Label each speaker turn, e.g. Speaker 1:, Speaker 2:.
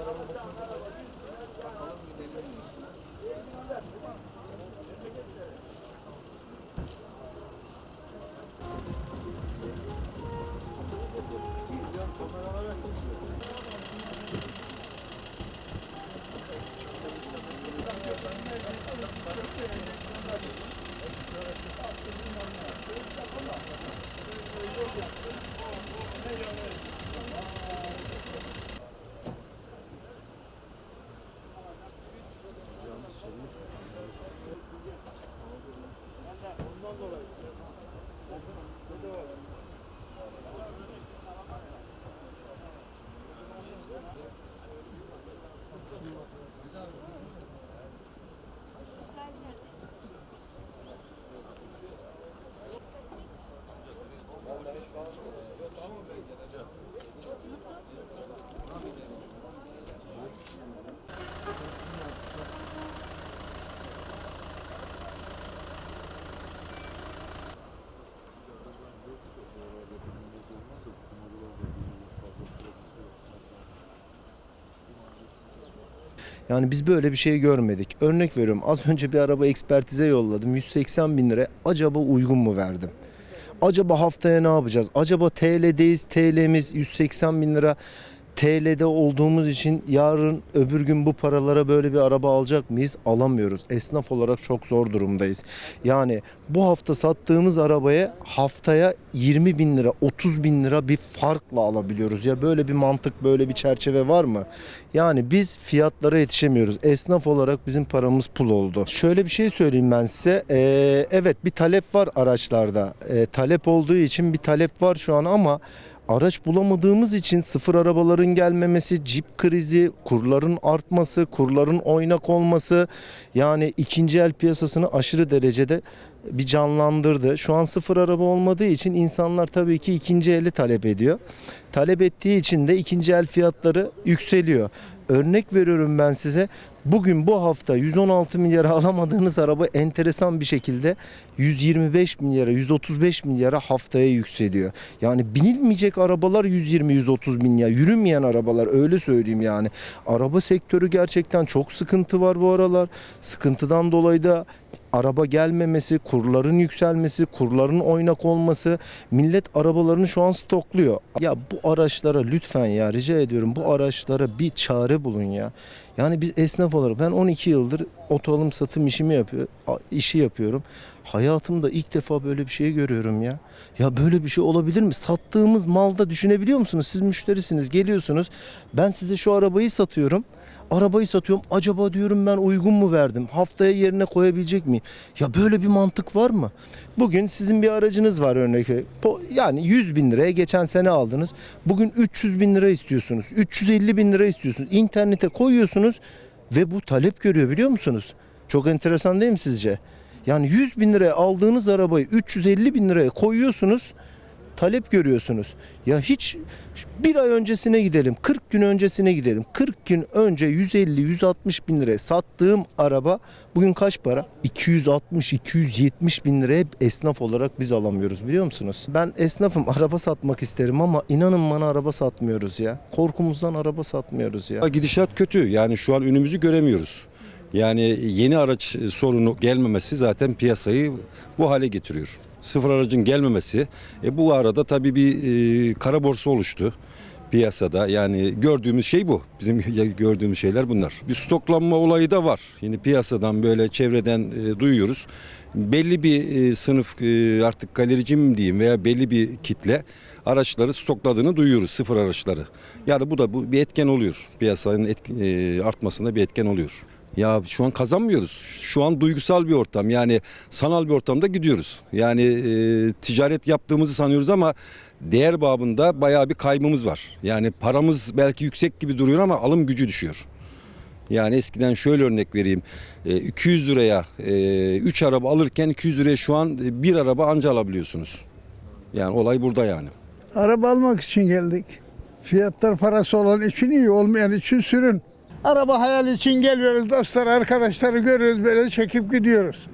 Speaker 1: 여러분들 감사합니다. dolayı. Bedava. Yani biz böyle bir şey görmedik. Örnek veriyorum az önce bir araba ekspertize yolladım. 180 bin lira. Acaba uygun mu verdim? Acaba haftaya ne yapacağız? Acaba TL'deyiz. TL'miz 180 bin lira. TL'de olduğumuz için yarın öbür gün bu paralara böyle bir araba alacak mıyız? Alamıyoruz. Esnaf olarak çok zor durumdayız. Yani bu hafta sattığımız arabaya haftaya 20 bin lira 30 bin lira bir farkla alabiliyoruz. Ya böyle bir mantık böyle bir çerçeve var mı? Yani biz fiyatlara yetişemiyoruz. Esnaf olarak bizim paramız pul oldu. Şöyle bir şey söyleyeyim ben size. Ee, evet bir talep var araçlarda. Ee, talep olduğu için bir talep var şu an ama araç bulamadığımız için sıfır arabaların gelmemesi, cip krizi, kurların artması, kurların oynak olması yani ikinci el piyasasını aşırı derecede bir canlandırdı. Şu an sıfır araba olmadığı için insanlar tabii ki ikinci eli talep ediyor. Talep ettiği için de ikinci el fiyatları yükseliyor. Örnek veriyorum ben size. Bugün bu hafta 116 milyara alamadığınız araba enteresan bir şekilde 125 milyara, 135 milyara haftaya yükseliyor. Yani binilmeyecek arabalar 120-130 milyar. Yürümeyen arabalar öyle söyleyeyim yani. Araba sektörü gerçekten çok sıkıntı var bu aralar. Sıkıntıdan dolayı da araba gelmemesi, kurların yükselmesi, kurların oynak olması, millet arabalarını şu an stokluyor. Ya bu araçlara lütfen ya rica ediyorum bu araçlara bir çare bulun ya. Yani biz esnaf olarak ben 12 yıldır oto alım satım işimi yapıyor, işi yapıyorum. Hayatımda ilk defa böyle bir şey görüyorum ya. Ya böyle bir şey olabilir mi? Sattığımız malda düşünebiliyor musunuz? Siz müşterisiniz, geliyorsunuz. Ben size şu arabayı satıyorum. Arabayı satıyorum. Acaba diyorum ben uygun mu verdim? Haftaya yerine koyabilecek miyim? Ya böyle bir mantık var mı? Bugün sizin bir aracınız var örnek. Yani 100 bin liraya geçen sene aldınız. Bugün 300 bin lira istiyorsunuz. 350 bin lira istiyorsunuz. İnternete koyuyorsunuz ve bu talep görüyor biliyor musunuz? Çok enteresan değil mi sizce? Yani 100 bin liraya aldığınız arabayı 350 bin liraya koyuyorsunuz talep görüyorsunuz. Ya hiç bir ay öncesine gidelim, 40 gün öncesine gidelim. 40 gün önce 150-160 bin liraya sattığım araba bugün kaç para? 260-270 bin liraya esnaf olarak biz alamıyoruz biliyor musunuz? Ben esnafım araba satmak isterim ama inanın bana araba satmıyoruz ya. Korkumuzdan araba satmıyoruz ya.
Speaker 2: Gidişat kötü. Yani şu an önümüzü göremiyoruz. Yani yeni araç sorunu gelmemesi zaten piyasayı bu hale getiriyor. Sıfır aracın gelmemesi. E bu arada tabii bir e, kara borsa oluştu piyasada. Yani gördüğümüz şey bu. Bizim gördüğümüz şeyler bunlar. Bir stoklanma olayı da var. Yine piyasadan böyle çevreden e, duyuyoruz. Belli bir e, sınıf e, artık galerici mi diyeyim veya belli bir kitle araçları stokladığını duyuyoruz sıfır araçları. Yani bu da bu bir etken oluyor. Piyasanın etki- e, artmasında bir etken oluyor. Ya şu an kazanmıyoruz. Şu an duygusal bir ortam. Yani sanal bir ortamda gidiyoruz. Yani e, ticaret yaptığımızı sanıyoruz ama değer babında bayağı bir kaybımız var. Yani paramız belki yüksek gibi duruyor ama alım gücü düşüyor. Yani eskiden şöyle örnek vereyim. E, 200 liraya 3 araba alırken 200 liraya şu an e, bir araba anca alabiliyorsunuz. Yani olay burada yani.
Speaker 3: Araba almak için geldik. Fiyatlar parası olan için iyi, olmayan için sürün. Araba hayal için geliyoruz dostlar, arkadaşları görüyoruz böyle çekip gidiyoruz.